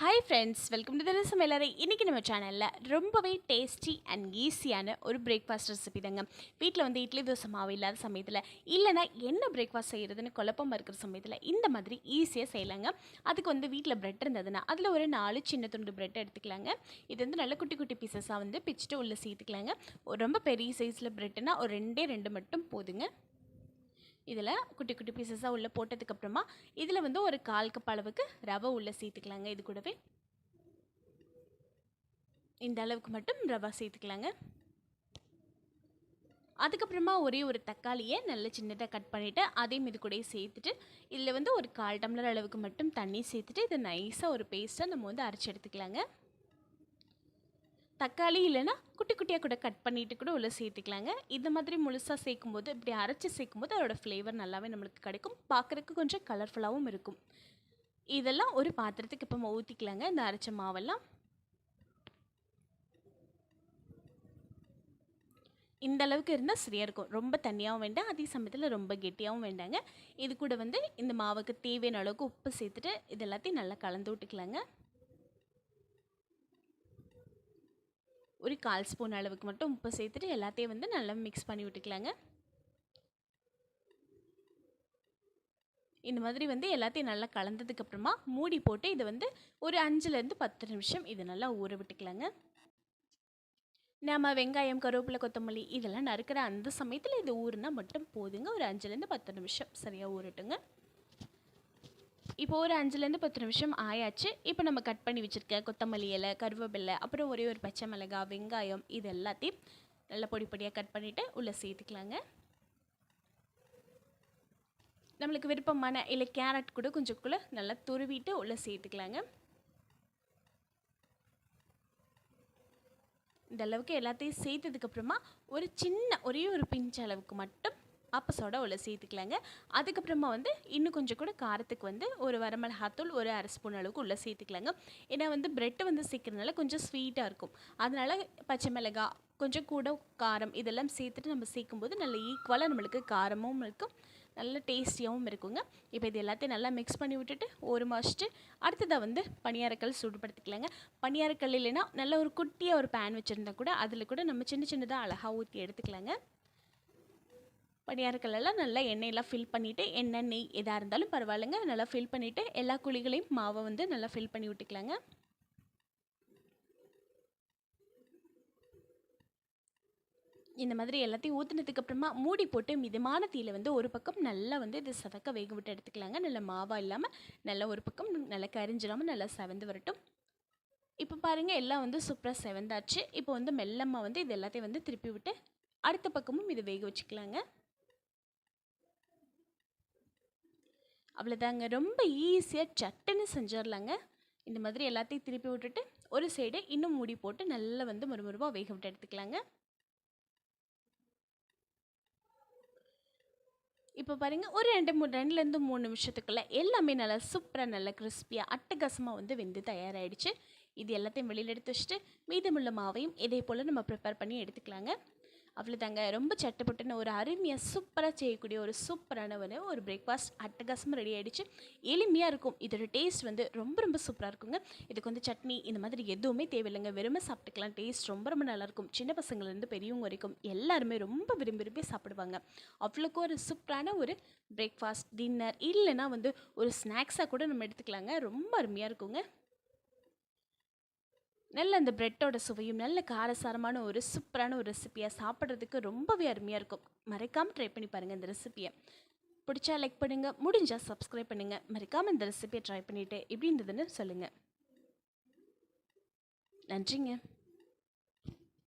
Hi friends welcome to தின சமையலறை இன்றைக்கி நம்ம சேனலில் ரொம்பவே டேஸ்டி அண்ட் ஈஸியான ஒரு பிரேக்ஃபாஸ்ட் ரெசிபி தாங்க. வீட்டில் வந்து இட்லி தோசை மாவு இல்லாத சமயத்தில் இல்லைனா என்ன பிரேக்ஃபாஸ்ட் செய்கிறதுன்னு குழப்பமாக இருக்கிற சமயத்தில் இந்த மாதிரி ஈஸியாக செய்யலாங்க. அதுக்கு வந்து வீட்டில் பிரெட் இருந்ததுன்னா அதில் ஒரு நாலு சின்ன துண்டு பிரெட் எடுத்துக்கலாங்க. இது வந்து நல்ல குட்டி குட்டி பீசஸாக வந்து பிச்சுட்டு உள்ளே சேர்த்துக்கலாங்க. ஒரு ரொம்ப பெரிய சைஸில் பிரெட்டுனா ஒரு ரெண்டே ரெண்டு மட்டும் போதுங்க. இதில் குட்டி குட்டி பீசஸாக உள்ளே போட்டதுக்கப்புறமா இதில் வந்து ஒரு கால் கப் அளவுக்கு ரவை உள்ளே சேர்த்துக்கலாங்க. இது கூடவே இந்த அளவுக்கு மட்டும் ரவை சேர்த்துக்கலாங்க. அதுக்கப்புறமா ஒரே ஒரு தக்காளியை நல்ல சின்னதாக கட் பண்ணிவிட்டு அதையும் இது கூட சேர்த்துட்டு இதில் வந்து ஒரு கால் டம்ளர் அளவுக்கு மட்டும் தண்ணி சேர்த்துட்டு இதை நைஸாக ஒரு பேஸ்ட்டாக நம்ம வந்து அரைச்சி எடுத்துக்கலாங்க. தக்காளி இல்லைன்னா குட்டி குட்டியாக கூட கட் பண்ணிட்டு கூட உள்ளே சேர்த்துக்கலாங்க. இந்த மாதிரி முழுசாக சேர்க்கும்போது இப்படி அரைச்சி சேர்க்கும்போது அதோட ஃப்ளேவர் நல்லாவே நம்மளுக்கு கிடைக்கும். பார்க்குறதுக்கு கொஞ்சம் கலர்ஃபுல்லாகவும் இருக்கும். இதெல்லாம் ஒரு பாத்திரத்துக்கு இப்போ ஊற்றிக்கலாங்க இந்த அரைச்ச மாவெல்லாம். இந்த அளவுக்கு இருந்தால் சரியாக இருக்கும். ரொம்ப தண்ணியாகவும் வேண்டாம். அதே சமயத்தில் ரொம்ப கெட்டியாகவும் வேண்டாங்க. இது கூட வந்து இந்த மாவுக்கு தேவையான அளவுக்கு உப்பு சேர்த்துட்டு இது எல்லாத்தையும் நல்லா கலந்து விட்டுக்கலாங்க. ஒரு கால் ஸ்பூன் அளவுக்கு மட்டும் உப்பு சேர்த்துட்டு எல்லாத்தையும் வந்து நல்லா மிக்ஸ் பண்ணி விட்டுக்கலாங்க. இந்த மாதிரி வந்து எல்லாத்தையும் நல்லா கலந்ததுக்கப்புறமா மூடி போட்டு இதை வந்து ஒரு அஞ்சுலேருந்து பத்து நிமிஷம் இது நல்லா ஊற விட்டுக்கலாங்க. நம்ம வெங்காயம் கருவேப்பிலை கொத்தமல்லி இதெல்லாம் நறுக்கிற அந்த சமயத்தில் இது ஊறுனா மட்டும் போதுங்க. ஒரு அஞ்சுலேருந்து பத்து நிமிஷம் சரியாக ஊறட்டுங்க. இப்போ ஒரு அஞ்சுலேருந்து பத்து நிமிஷம் ஆயாச்சு. இப்போ நம்ம கட் பண்ணி வச்சுருக்க கொத்தமல்லி இலை கருவேப்பிலை அப்புறம் ஒரே ஒரு பச்சை மிளகா வெங்காயம் இது எல்லாத்தையும் நல்லா பொடி பொடியாக கட் பண்ணிவிட்டு உள்ளே சேர்த்துக்கலாங்க. நம்மளுக்கு விருப்பமான இல்லை கேரட் கூட கொஞ்சம் கூட நல்லா துருவிட்டு உள்ளே சேர்த்துக்கலாங்க. இந்த அளவுக்கு எல்லாத்தையும் சேர்த்ததுக்கப்புறமா ஒரு சின்ன ஒரே ஒரு பிஞ்ச் அளவுக்கு மட்டும் அப்போ சோடா உள்ள சேர்த்துக்கலாங்க. அதுக்கப்புறமா வந்து இன்னும் கொஞ்சம் கூட காரத்துக்கு வந்து ஒரு வரமிளகாத்தூள் ஒரு அரை ஸ்பூன் அளவுக்கு உள்ளே சேர்த்துக்கலாங்க. ஏன்னா வந்து ப்ரெட்டு வந்து சேர்க்குறதுனால கொஞ்சம் ஸ்வீட்டாக இருக்கும். அதனால் பச்சை மிளகா கொஞ்சம் கூட காரம் இதெல்லாம் சேர்த்துட்டு நம்ம சேர்க்கும்போது நல்ல ஈக்குவலாக நம்மளுக்கு காரமும் இருக்கும் நல்ல டேஸ்டியாகவும் இருக்குங்க. இப்போ இது எல்லாத்தையும் நல்லா மிக்ஸ் பண்ணி விட்டுட்டு ஒரு மாதத்து அடுத்ததாக வந்து பனியாரக்கல் சூடுபடுத்திக்கலாங்க. பனியாரக்கல் இல்லைன்னா நல்ல ஒரு குட்டியாக ஒரு பேன் வச்சுருந்தா கூட அதில் கூட நம்ம சின்ன சின்னதாக அழகாக ஊற்றி எடுத்துக்கலாங்க. பணியாரக்கல்லாம் நல்லா எண்ணெயெல்லாம் ஃபில் பண்ணிவிட்டு எண்ணெய் நெய் எதாக இருந்தாலும் பரவாயில்லைங்க. நல்லா ஃபில் பண்ணிவிட்டு எல்லா குழிகளையும் மாவை வந்து நல்லா ஃபில் பண்ணி விட்டுக்கலாங்க. இந்த மாதிரி எல்லாத்தையும் ஊற்றினதுக்கு அப்புறமா மூடி போட்டு மிதமான தீயில் வந்து ஒரு பக்கம் நல்லா வந்து இது சதக்க வேக விட்டு எடுத்துக்கலாங்க. நல்ல மாவாக இல்லாமல் நல்லா ஒரு பக்கம் நல்லா கரிஞ்சிடாமல் நல்லா செவந்து வரட்டும். இப்போ பாருங்கள் எல்லாம் வந்து சூப்பராக செவந்தாச்சு. இப்போ வந்து மெல்லமாக வந்து இது எல்லாத்தையும் வந்து திருப்பி விட்டு அடுத்த பக்கமும் இதை வேக வச்சுக்கலாங்க. அவ்வளோதாங்க ரொம்ப ஈஸியாக சட்டுன்னு செஞ்சிடலாங்க இந்த மாதிரி எல்லாத்தையும் திருப்பி விட்டுட்டு ஒரு சைடு இன்னும் மூடி போட்டு நல்லா வந்து மறுமருவாக வேக விட்டு எடுத்துக்கலாங்க. இப்போ பாருங்கள் ஒரு ரெண்டு மூணு ரெண்டுலேருந்து மூணு நிமிஷத்துக்குள்ளே எல்லாமே நல்லா சூப்பராக நல்லா கிறிஸ்பியாக அட்டகாசமாக வந்து வெந்து தயாராகிடுச்சு இது எல்லாத்தையும் வெளியில் எடுத்து வச்சுட்டு மீதமுள்ள மாவையும் இதே போல் நம்ம ப்ரிப்பேர் பண்ணி எடுத்துக்கலாங்க. அவ்வளோதாங்க ரொம்ப சட்டப்பட்டுன்னு ஒரு அருமையாக சூப்பராக செய்யக்கூடிய ஒரு சூப்பரான ஒரு ஒரு பிரேக்ஃபாஸ்ட் அட்டகாசமாக ரெடி ஆகிடுச்சு எளிமையாக இருக்கும். இதோட டேஸ்ட் வந்து ரொம்ப ரொம்ப சூப்பராக இருக்குங்க. இதுக்கு வந்து சட்னி இந்த மாதிரி எதுவுமே தேவையில்லைங்க. வெறுமை சாப்பிட்டுக்கலாம். டேஸ்ட் ரொம்ப ரொம்ப நல்லாயிருக்கும் சின்ன பசங்கள்லேருந்து பெரியவங்க வரைக்கும் எல்லாருமே ரொம்ப விரும்பி விரும்பி சாப்பிடுவாங்க. அவ்வளோக்கு ஒரு சூப்பரான ஒரு பிரேக்ஃபாஸ்ட் டின்னர் இல்லைன்னா வந்து ஒரு ஸ்நாக்ஸாக கூட நம்ம எடுத்துக்கலாங்க. ரொம்ப அருமையாக இருக்குங்க. நல்ல அந்த ப்ரெட்டோட சுவையும் நல்ல காரசாரமான ஒரு சூப்பரான ஒரு ரெசிப்பியாக சாப்பிட்றதுக்கு ரொம்பவே அருமையாக இருக்கும். மறைக்காமல் ட்ரை பண்ணி பாருங்கள் இந்த ரெசிப்பியை பிடிச்சா லைக் பண்ணுங்கள் முடிஞ்சால் சப்ஸ்கிரைப் பண்ணுங்கள் மறைக்காமல் இந்த ரெசிப்பியை ட்ரை பண்ணிவிட்டு எப்படி இருந்ததுன்னு சொல்லுங்கள் நன்றிங்க.